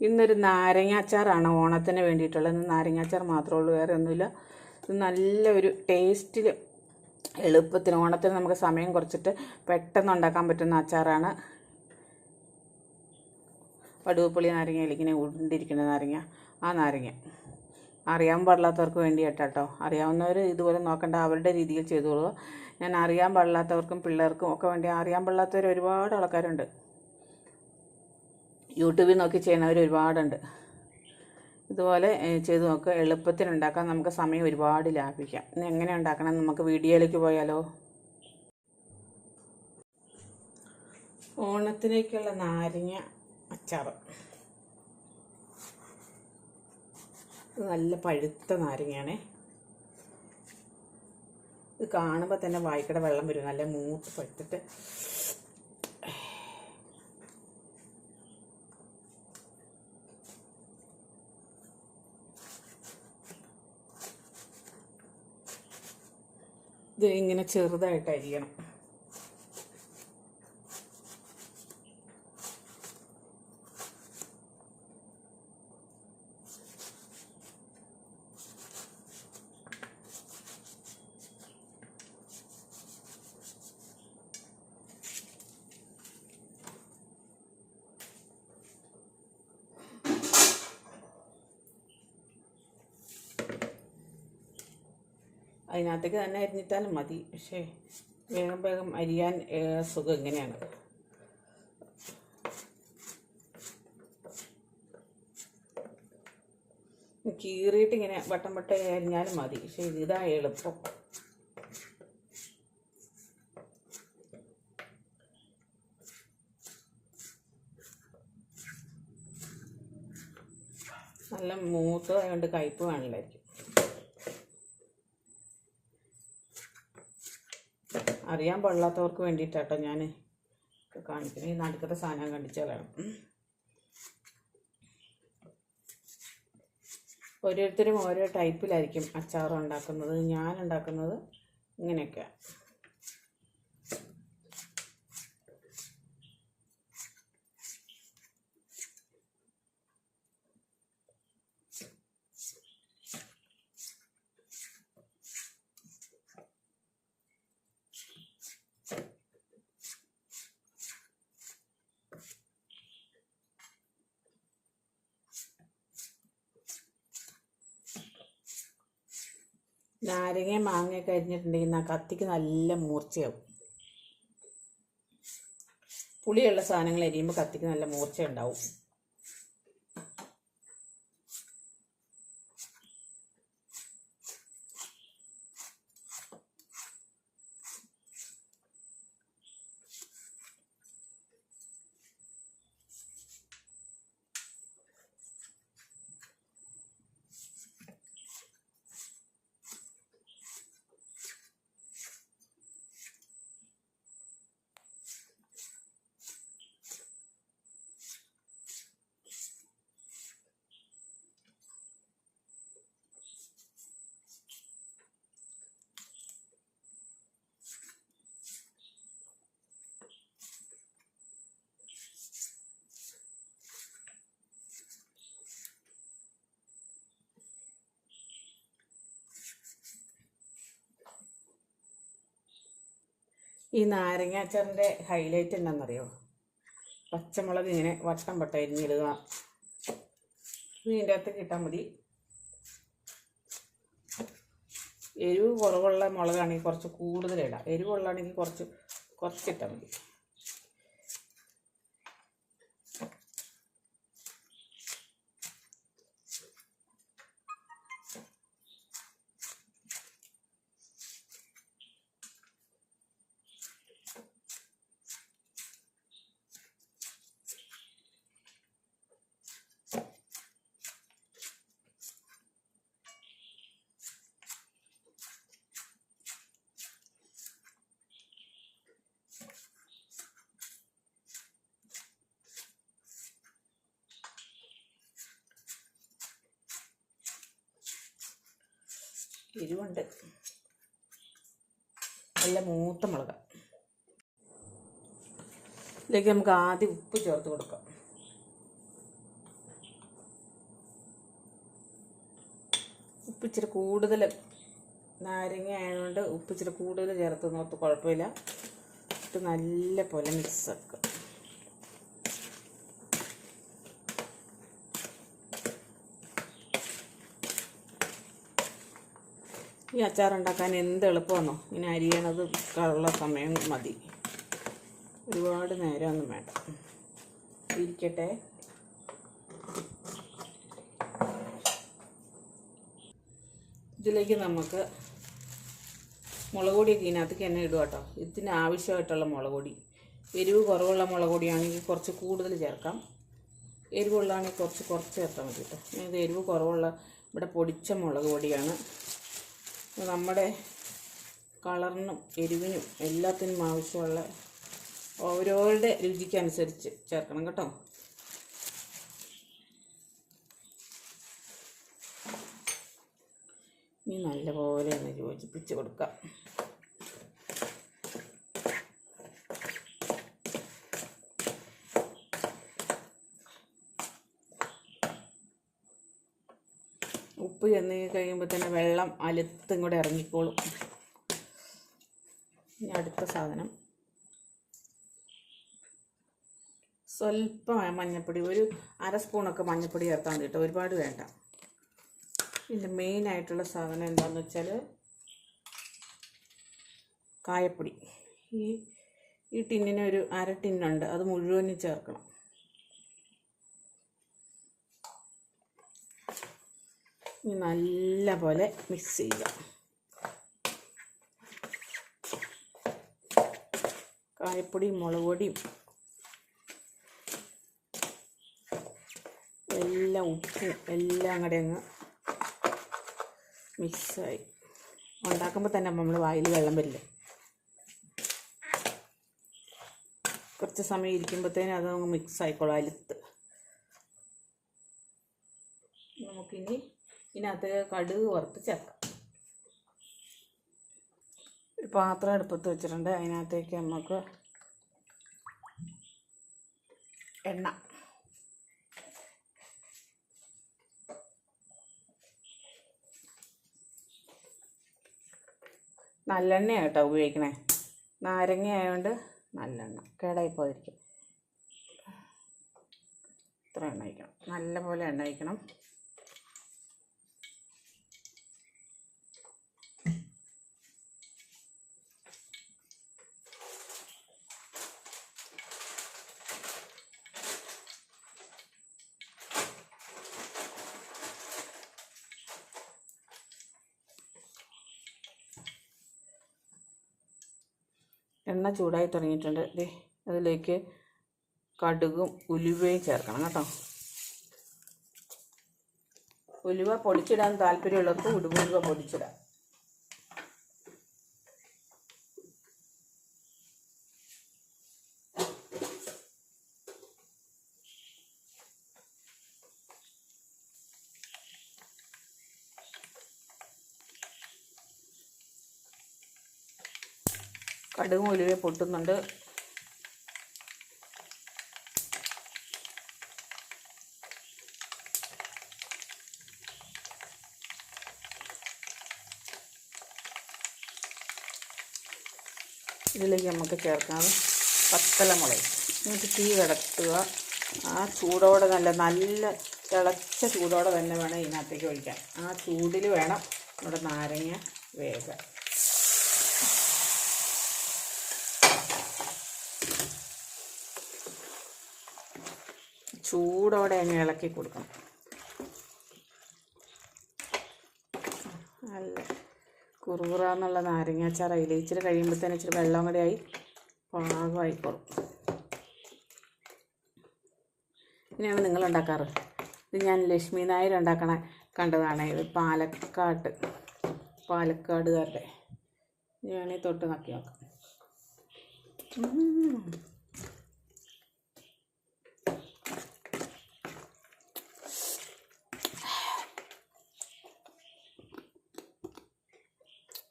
ഇന്നൊരു നാരങ്ങ അച്ചാറാണ് ഓണത്തിന് വേണ്ടിയിട്ടുള്ളത്. ഇന്ന് നാരങ്ങ അച്ചാർ മാത്രമേ ഉള്ളൂ വേറെ ഒന്നുമില്ല. ഇത് നല്ല ഒരു ടേസ്റ്റിൽ എളുപ്പത്തിന് ഓണത്തിന് നമുക്ക് സമയം കുറച്ചിട്ട് പെട്ടെന്ന് ഉണ്ടാക്കാൻ പറ്റുന്ന അച്ചാറാണ്. പടുവപ്പുളി നാരങ്ങയിൽ ഇങ്ങനെ ഉണ്ടിരിക്കുന്ന നാരങ്ങ. ആ നാരങ്ങ. അറിയാൻ പാടില്ലാത്തവർക്ക് വേണ്ടി കേട്ടോ അറിയാവുന്നവർ ഇതുപോലെ നോക്കേണ്ട അവരുടെ രീതിയിൽ ചെയ്തോളുക. ഞാൻ അറിയാൻ പാടില്ലാത്തവർക്കും പിള്ളേർക്കും ഒക്കെ വേണ്ടി അറിയാൻ പാടില്ലാത്തവർ ഒരുപാട് ആൾക്കാരുണ്ട്. യൂട്യൂബിൽ നോക്കി ചെയ്യുന്നവർ ഒരുപാടുണ്ട്. ഇതുപോലെ ചെയ്ത് നോക്കുക. എളുപ്പത്തിൽ ഉണ്ടാക്കാൻ നമുക്ക് സമയം ഒരുപാട് ലാഭിക്കാം. ഇനി എങ്ങനെ ഉണ്ടാക്കണം? നമുക്ക് വീഡിയോയിലേക്ക് പോയാലോ? ഓണത്തിലേക്കുള്ള നാരങ്ങ അച്ചാറ് നല്ല പഴുത്ത നാരങ്ങയാണ്. ഇത് കാണുമ്പോൾ തന്നെ വായിക്കട വെള്ളം വരും. നല്ല മൂത്ത് പഴുത്തിട്ട്. ഇത് ഇങ്ങനെ ചെറുതായിട്ട് അരിയണം അതിനകത്തേക്ക് തന്നെ അരിഞ്ഞിട്ടാലും മതി. പക്ഷേ വേഗം വേഗം അരിയാൻ സുഖം ഇങ്ങനെയാണ്. കീറിയിട്ട് ഇങ്ങനെ വട്ടം വട്ടം അരിഞ്ഞാലും മതി. പക്ഷേ ഇത് എളുപ്പം. നല്ല മൂത്തതായതുകൊണ്ട് കയ്പ്പ് കാണില്ലായിരിക്കും അറിയാൻ പാടില്ലാത്തവർക്ക് വേണ്ടിയിട്ടാട്ടോ ഞാൻ കാണിക്കുന്നത്. ഈ നടുക്കത്തെ സാധനം കണ്ടിച്ചാലാണ്. ഓരോരുത്തരും ഓരോ ടൈപ്പിലായിരിക്കും അച്ചാർ ഉണ്ടാക്കുന്നത് ഞാൻ ഉണ്ടാക്കുന്നത് ഇങ്ങനെയൊക്കെ നാരങ്ങയും മാങ്ങയൊക്കെ അരിഞ്ഞിട്ടുണ്ടെങ്കിൽ കത്തിക്ക് നല്ല മൂർച്ചയാവും. പുളിയുള്ള സാധനങ്ങൾ അരിയുമ്പോൾ കത്തിക്ക് നല്ല മൂർച്ച ഉണ്ടാവും ഈ നാരങ്ങ അച്ചാറിന്റെ ഹൈലൈറ്റ് എന്താണെന്നറിയോ? പച്ചമുളക് ഇങ്ങനെ വട്ടം വട്ടം അരിഞ്ഞിടുക ഇതിന്റെ അകത്ത് കിട്ടാൻ മതി. എരിവ് കുറവുള്ള മുളകാണെങ്കിൽ കുറച്ച് കൂടുതലിടാം എരിവുള്ളതാണെങ്കിൽ കുറച്ച് കുറച്ചിട്ടാൽ മതി. എരിവുണ്ട്. നല്ല മൂത്ത മുളക്. ഇതിലേക്ക് നമുക്ക് ആദ്യം ഉപ്പ് ചേർത്ത് കൊടുക്കാം. ഉപ്പ് ഇച്ചിരി കൂടുതൽ നാരങ്ങ ആയതുകൊണ്ട് ഉപ്പ് ഇച്ചിരി കൂടുതൽ ചേർത്ത് നോത്ത് കുഴപ്പമില്ല. ഇട്ട് നല്ല പോലെ മിക്സ് ആക്കുക. ഈ അച്ചാർ ഉണ്ടാക്കാൻ എന്ത് എളുപ്പമാണോ? ഇങ്ങനെ അരിയണത് ഉള്ള സമയം മതി. ഒരുപാട് നേരമൊന്നും വേണ്ട. ഇരിക്കട്ടെ. ഇതിലേക്ക് നമുക്ക് മുളക് പൊടിയൊക്കെ ഇതിനകത്തേക്ക് തന്നെ ഇടുക കേട്ടോ. ഇതിന് ആവശ്യമായിട്ടുള്ള മുളക് പൊടി എരിവ് കുറവുള്ള മുളക് പൊടിയാണെങ്കിൽ കുറച്ച് കൂടുതൽ ചേർക്കാം. എരിവുള്ളതാണെങ്കിൽ കുറച്ച് കുറച്ച് ചേർത്താൽ മതി കേട്ടോ. ഇത് എരിവ് കുറവുള്ള ഇവിടെ പൊടിച്ച മുളക് പൊടിയാണ് നമ്മുടെ കളറിനും എരിവിനും എല്ലാത്തിനും ആവശ്യമുള്ള ഓരോരുടെ രുചിക്കനുസരിച്ച് ചേർക്കണം കേട്ടോ. ഇനി നല്ലപോലെ ഒന്ന് യോജിപ്പിച്ച് കൊടുക്കാം. ഉപ്പ് ചെന്ന് കഴിയുമ്പോൾ തന്നെ വെള്ളം അലുത്തും കൂടെ ഇറങ്ങിക്കോളും. ഇനി അടുത്ത സാധനം. സ്വല്പം മഞ്ഞൾപ്പൊടി ഒരു അര സ്പൂണൊക്കെ മഞ്ഞൾപ്പൊടി ചേർത്താൽ മതി കേട്ടോ ഒരുപാട് വേണ്ട. ഇതിന്റെ മെയിൻ ആയിട്ടുള്ള സാധനം എന്താണെന്ന് വെച്ചാൽ കായപ്പൊടി. ഈ ഈ ടിന്നിന് ഒരു അര ടിന്നുണ്ട് അത് മുഴുവനും ചേർക്കണം. നല്ല പോലെ മിക്സ് ചെയ്യുക. കായപ്പൊടിയും മുളക് പൊടിയും എല്ലാം ഉപ്പും എല്ലാം കൂടെ അങ്ങ് മിക്സായി. ഉണ്ടാക്കുമ്പോൾ തന്നെ നമ്മൾ വായിൽ വെള്ളം വരില്ലേ? കുറച്ച് സമയം ഇരിക്കുമ്പോഴത്തേനും അതങ്ങ് മിക്സ് ആയിക്കോളാം അലുത്ത് ഇതിനകത്ത് കടുക് വറുത്ത് ചേർക്കാം. ഒരു പാത്രം അടുപ്പത്ത് വെച്ചിട്ടുണ്ട്. അതിനകത്തേക്ക് നമുക്ക് എണ്ണ. നല്ലെണ്ണ കേട്ടോ ഉപയോഗിക്കണേ. നാരങ്ങ ആയതുകൊണ്ട് നല്ലെണ്ണ. കേടായി പോയിരിക്കും ഇത്ര എണ്ണ ഒഴിക്കണം. നല്ല പോലെ എണ്ണ ഒഴിക്കണം. എണ്ണ ചൂടായി തുടങ്ങിയിട്ടുണ്ട്. ദേ അതിലേക്ക് കടുകും ഉലുവയും ചേർക്കണം കേട്ടോ. ഉലുവ പൊടിച്ചിടാൻ താല്പര്യമുള്ളവർക്ക് ഉലുവ പൊടിച്ചിടാം. കടുകും ഉലുവ പൊട്ടുന്നുണ്ട്. ഇതിലേക്ക് നമുക്ക് ചേർക്കാം പത്തലമുളക്. എന്നിട്ട് തീ കിടത്തുക ആ ചൂടോടെ നല്ല നല്ല തിളച്ച ചൂടോടെ തന്നെ വേണം ഇതിനകത്തേക്ക് ഒഴിക്കാൻ. ആ ചൂടിൽ വേണം നമ്മുടെ നാരങ്ങ വേഗം ചൂടോടെ അങ്ങ് ഇളക്കി കൊടുക്കണം. നല്ല കുറുകുറാന്നുള്ള നാരങ്ങാച്ചാർ അതിൽ ഇച്ചിരി തന്നെ ഇച്ചിരി വെള്ളം കൂടെ ആയി പാകമായിക്കോളും ഇങ്ങനെയാണ് നിങ്ങൾ ഉണ്ടാക്കാറ്. ഇത് ഞാൻ ലക്ഷ്മി നായർ ഉണ്ടാക്കണ കണ്ടതാണ്. ഇത് പാലക്കാട്ട് പാലക്കാടുകാരുടെ. ഞാനീ തൊട്ട് നക്കി നോക്കാം.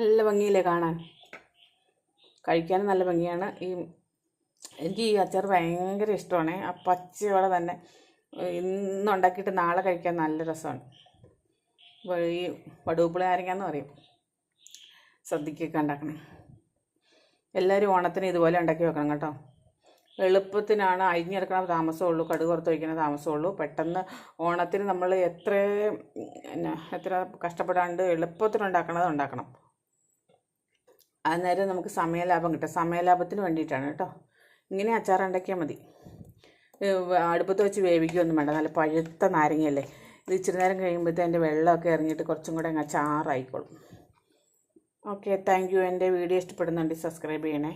നല്ല ഭംഗിയില്ലേ കാണാൻ? കഴിക്കാനും നല്ല ഭംഗിയാണ്. ഈ എനിക്ക് ഈ അച്ചാർ ഭയങ്കര ഇഷ്ടമാണ്. ആ പച്ചയോടെ തന്നെ ഇന്ന് ഉണ്ടാക്കിയിട്ട് നാളെ കഴിക്കാൻ നല്ല രസമാണ്. ഈ വടുവുപ്പുളി ആരെങ്കിലും പറയും. സദ്യക്കൊക്കെ ഉണ്ടാക്കണം. എല്ലാവരും ഓണത്തിന് ഇതുപോലെ ഉണ്ടാക്കി വെക്കണം കേട്ടോ. എളുപ്പത്തിനാണ് അരിഞ്ഞെടുക്കണ താമസമുള്ളൂ. കടുക് പുറത്ത് വയ്ക്കുന്ന താമസമുള്ളൂ. പെട്ടെന്ന് ഓണത്തിന് നമ്മൾ എത്ര എത്ര കഷ്ടപ്പെടാണ്ട് എളുപ്പത്തിനുണ്ടാക്കണത് ഉണ്ടാക്കണം. അന്നേരം നമുക്ക് സമയലാഭം കിട്ടും. സമയലാഭത്തിന് വേണ്ടിയിട്ടാണ് കേട്ടോ. ഇങ്ങനെ അച്ചാർ ഉണ്ടാക്കിയാൽ മതി. അടുപ്പത്ത് വെച്ച് വേവിക്കുകയൊന്നും വേണ്ട. നല്ല പഴുത്ത നാരങ്ങയല്ലേ? ഇത് ഇച്ചിരി നേരം കഴിയുമ്പോഴത്തേ അതിന്റെ വെള്ളമൊക്കെ ഇറങ്ങിയിട്ട് കുറച്ചും കൂടെ അങ്ങ് ചാറായിക്കോളും ഓക്കെ താങ്ക് യു. എന്റെ വീഡിയോ ഇഷ്ടപ്പെടുന്നുണ്ട് സബ്സ്ക്രൈബ് ചെയ്യണേ.